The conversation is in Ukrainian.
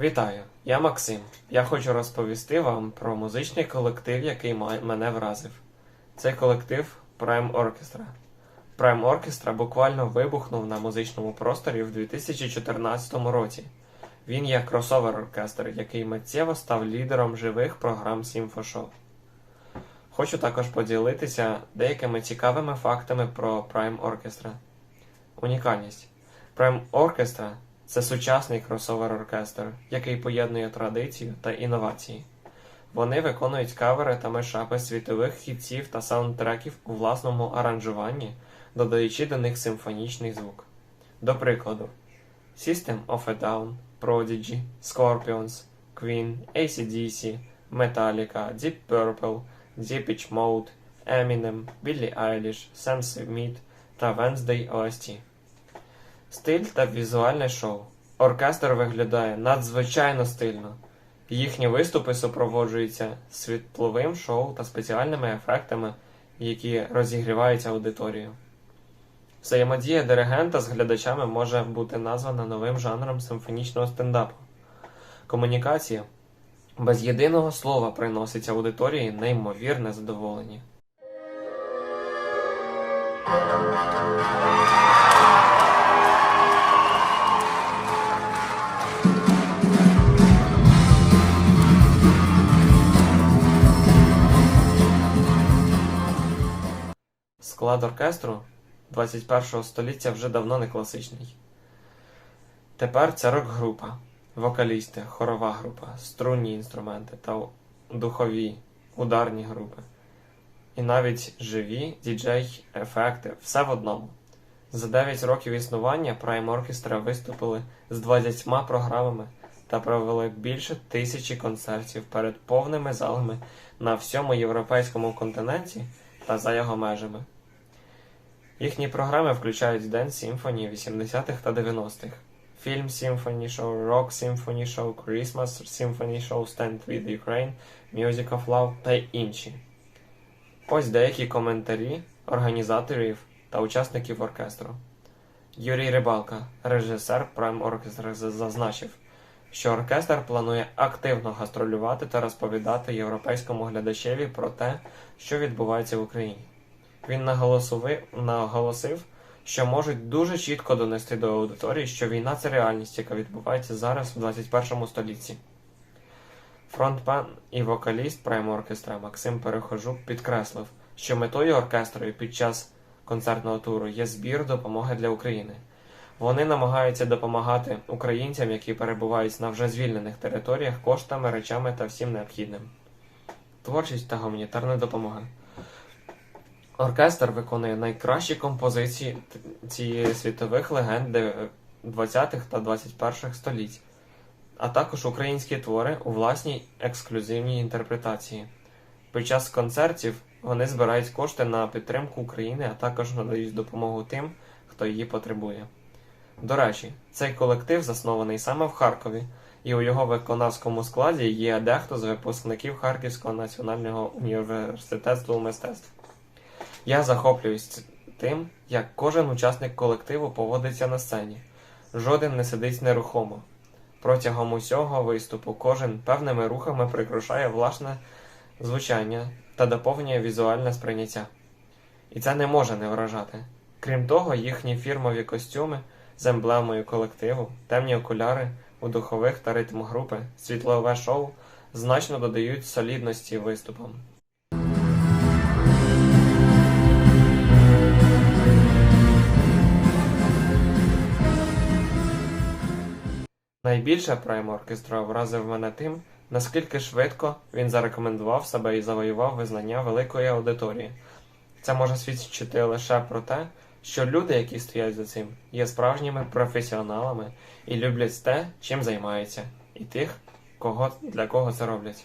Вітаю, я Максим. Я хочу розповісти вам про музичний колектив, який мене вразив. Цей колектив Prime Orchestra. Prime Orchestra буквально вибухнув на музичному просторі в 2014 році. Він є кросовер оркестр, який миттєво став лідером живих програм Сімфошоу. Хочу також поділитися деякими цікавими фактами про Prime Orchestra. Унікальність. Prime Orchestra – це сучасний кросовер-оркестр, який поєднує традицію та інновації. Вони виконують кавери та мешапи світових хітів та саундтреків у власному аранжуванні, додаючи до них симфонічний звук. До прикладу, System of a Down, Prodigy, Scorpions, Queen, AC/DC, Metallica, Deep Purple, Depeche Mode, Eminem, Billie Eilish, Sam Smith та Wednesday OST. Стиль та візуальне шоу. Оркестр виглядає надзвичайно стильно. Їхні виступи супроводжуються світловим шоу та спеціальними ефектами, які розігрівають аудиторію. Взаємодія диригента з глядачами може бути названа новим жанром симфонічного стендапу. Комунікація без єдиного слова приносить аудиторії неймовірне задоволення. Склад оркестру 21 століття вже давно не класичний. Тепер це рок-група, вокалісти, хорова група, струнні інструменти та духові, ударні групи. І навіть живі діджей-ефекти, все в одному. За 9 років існування Prime Orchestra виступили з 20 програмами та провели більше тисячі концертів перед повними залами на всьому європейському континенті та за його межами. Їхні програми включають Dance Symphony 80-х та 90-х, Film Symphony Show, Rock Symphony Show, Christmas Symphony Show, Stand with Ukraine, Music of Love та інші. Ось деякі коментарі організаторів та учасників оркестру. Юрій Рибалка, режисер Prime Orchestra, зазначив, що оркестр планує активно гастролювати та розповідати європейському глядачеві про те, що відбувається в Україні. Він наголосив, що можуть дуже чітко донести до аудиторії, що війна це реальність, яка відбувається зараз в 21 столітті. Фронтмен і вокаліст Orchestra Максим Перехожук підкреслив, що метою оркестру під час концертного туру є збір допомоги для України. Вони намагаються допомагати українцям, які перебувають на вже звільнених територіях коштами, речами та всім необхідним. Творчість та гуманітарна допомога. Оркестр виконує найкращі композиції цієї світових легенд 20-х та 21-х століть, а також українські твори у власній ексклюзивній інтерпретації. Під час концертів вони збирають кошти на підтримку України, а також надають допомогу тим, хто її потребує. До речі, цей колектив заснований саме в Харкові, і у його виконавському складі є дехто з випускників Харківського національного університету мистецтв. Я захоплююсь тим, як кожен учасник колективу поводиться на сцені. Жоден не сидить нерухомо. Протягом усього виступу кожен певними рухами прикрашає власне звучання та доповнює візуальне сприйняття. І це не може не вражати. Крім того, їхні фірмові костюми з емблемою колективу, темні окуляри у духових та ритм групи, світлове шоу значно додають солідності виступам. Найбільше Прайм оркестра вразив мене тим, наскільки швидко він зарекомендував себе і завоював визнання великої аудиторії. Це може свідчити лише про те, що люди, які стоять за цим, є справжніми професіоналами і люблять те, чим займаються, і тих, кого для кого це роблять.